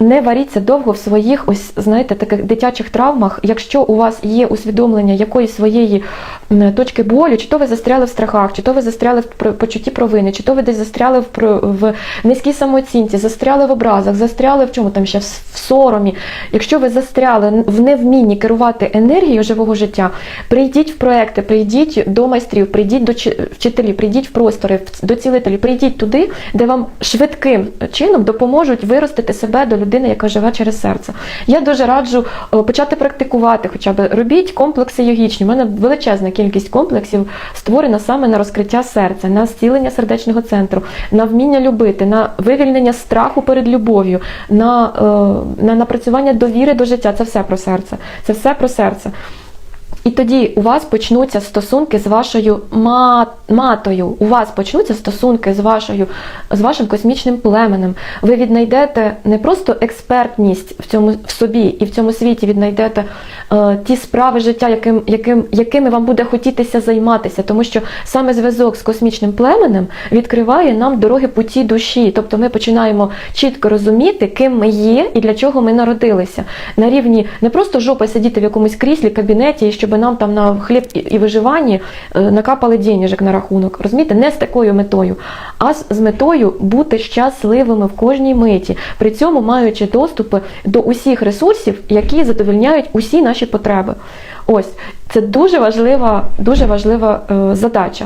не варіться довго в своїх ось знаєте таких дитячих травмах. Якщо у вас є усвідомлення якоїсь своєї точки болю, чи то ви застряли в страхах, чи то ви застряли в почутті провини, чи то ви десь застряли в, в низькій самооцінці, застряли в образах, застряли в чому там ще в, соромі. Якщо ви застряли в невмінні керувати енергією живого життя, прийдіть в проекти, прийдіть до майстрів, прийдіть до вчителів, прийдіть в простори, до цілителів, прийдіть туди, де вам швидким чином допоможуть виростити себе до людини, яка живе через серце. Я дуже раджу е, почати практикувати, хоча б робіть комплекси йогічні. У мене величезна кількість комплексів створена саме на розкриття серця, на зцілення сердечного центру, на вміння любити, на вивільнення страху перед любов'ю, на, е, на напрацювання довіри до життя. Це все про серце. Це все про серце. І тоді у вас почнуться стосунки з вашою ма- матою. У вас почнуться стосунки з вашою з вашим космічним племенем. Ви віднайдете не просто експертність в цьому в собі і в цьому світі віднайдете е, ті справи життя, яким, яким, якими вам буде хотітися займатися, тому що саме зв'язок з космічним племенем відкриває нам дороги путі душі. Тобто ми починаємо чітко розуміти, ким ми є і для чого ми народилися. На рівні не просто жопа сидіти в якомусь кріслі, кабінеті, щоб нам там на хліб і- виживання е, накапали денежок на рахунок. Розумієте, не з такою метою, а з метою бути щасливими в кожній миті, при цьому маючи доступи до усіх ресурсів, які задовольняють усі наші потреби. Ось це дуже важлива, дуже важлива е, задача.